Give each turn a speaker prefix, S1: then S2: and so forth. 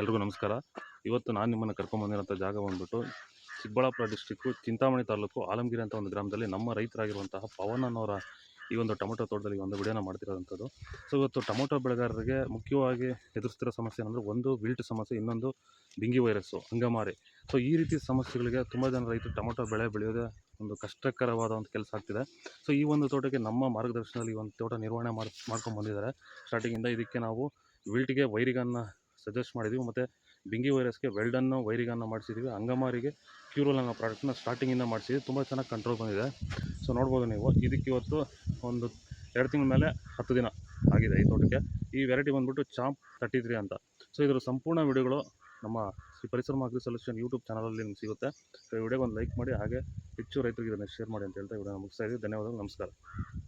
S1: ಎಲ್ರಿಗೂ ನಮಸ್ಕಾರ. ಇವತ್ತು ನಾನು ನಿಮ್ಮನ್ನು ಕರ್ಕೊಂಬಂದಿರೋಂಥ ಜಾಗ ಬಂದ್ಬಿಟ್ಟು ಚಿಕ್ಕಬಳ್ಳಾಪುರ ಡಿಸ್ಟಿಕ್ಕು ಚಿಂತಾಮಣಿ ತಾಲೂಕು, ಆಲಮಗಿರಿ ಅಂತ ಒಂದು ಗ್ರಾಮದಲ್ಲಿ ನಮ್ಮ ರೈತರಾಗಿರುವಂತಹ ಪವನ್ ಅನ್ನೋರ ಈ ಒಂದು ಟೊಮೊಟೊ ತೋಟದಲ್ಲಿ ಒಂದು ವಿಡಿಯೋನ ಮಾಡ್ತಿರೋವಂಥದ್ದು ಸೊ ಇವತ್ತು ಟೊಮೊಟೊ ಬೆಳೆಗಾರರಿಗೆ ಮುಖ್ಯವಾಗಿ ಎದುರಿಸ್ತಿರೋ ಸಮಸ್ಯೆ ಏನಂದರೆ ಒಂದು ವಿಲ್ಟ್ ಸಮಸ್ಯೆ, ಇನ್ನೊಂದು ಡಿಂಗಿ ವೈರಸ್ಸು ಅಂಗಮಾರಿ ಸೊ ಈ ರೀತಿ ಸಮಸ್ಯೆಗಳಿಗೆ ತುಂಬ ಜನ ರೈತರು ಟೊಮೊಟೊ ಬೆಳೆ ಬೆಳೆಯೋದೇ ಒಂದು ಕಷ್ಟಕರವಾದ ಒಂದು ಕೆಲಸ ಆಗ್ತಿದೆ. ಸೊ ಈ ಒಂದು ತೋಟಕ್ಕೆ ನಮ್ಮ ಮಾರ್ಗದರ್ಶನದಲ್ಲಿ ಒಂದು ತೋಟ ನಿರ್ವಹಣೆ ಮಾಡಿ, ಮಾಡ್ಕೊಂಡು ಬಂದಿದ್ದಾರೆ. ಸ್ಟಾರ್ಟಿಂಗಿಂದ ಇದಕ್ಕೆ ನಾವು ವಿಲ್ಟಿಗೆ ವೈರಿಗನ್ನ ಸಜೆಸ್ಟ್ ಮಾಡಿದ್ದೀವಿ ಮತ್ತು ಬಿಂಗಿ ವೈರಸ್ಗೆ ವೆಲ್ಡನ್ನು ವೈರಿಗನ್ನು ಮಾಡಿಸಿದ್ದೀವಿ ಅಂಗಮಾರಿಗೆ ಕ್ಯೂರೋಲ್ ಅನ್ನೋ ಪ್ರಾಡಕ್ಟ್ನ ಸ್ಟಾರ್ಟಿಂಗಿಂದ ಮಾಡಿಸಿದ್ವಿ. ತುಂಬ ಚೆನ್ನಾಗಿ ಕಂಟ್ರೋಲ್ ಬಂದಿದೆ. ಸೊ ನೋಡ್ಬೋದು ನೀವು. ಇದಕ್ಕೆ ಇವತ್ತು ಒಂದು ಎರಡು ತಿಂಗಳ ಮೇಲೆ ಹತ್ತು ದಿನ ಆಗಿದೆ ಈ ತೋಟಕ್ಕೆ. ಈ ವೆರೈಟಿ ಬಂದ್ಬಿಟ್ಟು ಚಾಂಪ್ ತರ್ಟಿ ತ್ರೀ ಅಂತ. ಸೊ ಇದರ ಸಂಪೂರ್ಣ ವಿಡಿಯೋಗಳು ನಮ್ಮ ಶ್ರೀ ಪರಿಸರ ಅಗ್ರಿ ಸೊಲ್ಯೂಷನ್ ಯೂಟ್ಯೂಬ್ ಚಾನಲಲ್ಲಿ ನಿಮ್ಗೆ ಸಿಗುತ್ತೆ. ಸೊ ಈ ವಿಡಿಯೋಗೆ ಒಂದು ಲೈಕ್ ಮಾಡಿ, ಹಾಗೆ ಹೆಚ್ಚು ರೈತರಿಗೆ ಇದನ್ನು ಶೇರ್ ಮಾಡಿ ಅಂತ ಹೇಳ್ತಾ ವಿಡಿಯೋ ಮುಗಿಸ್ತಾ ಇದ್ದೀವಿ. ಧನ್ಯವಾದಗಳು. ನಮಸ್ಕಾರ.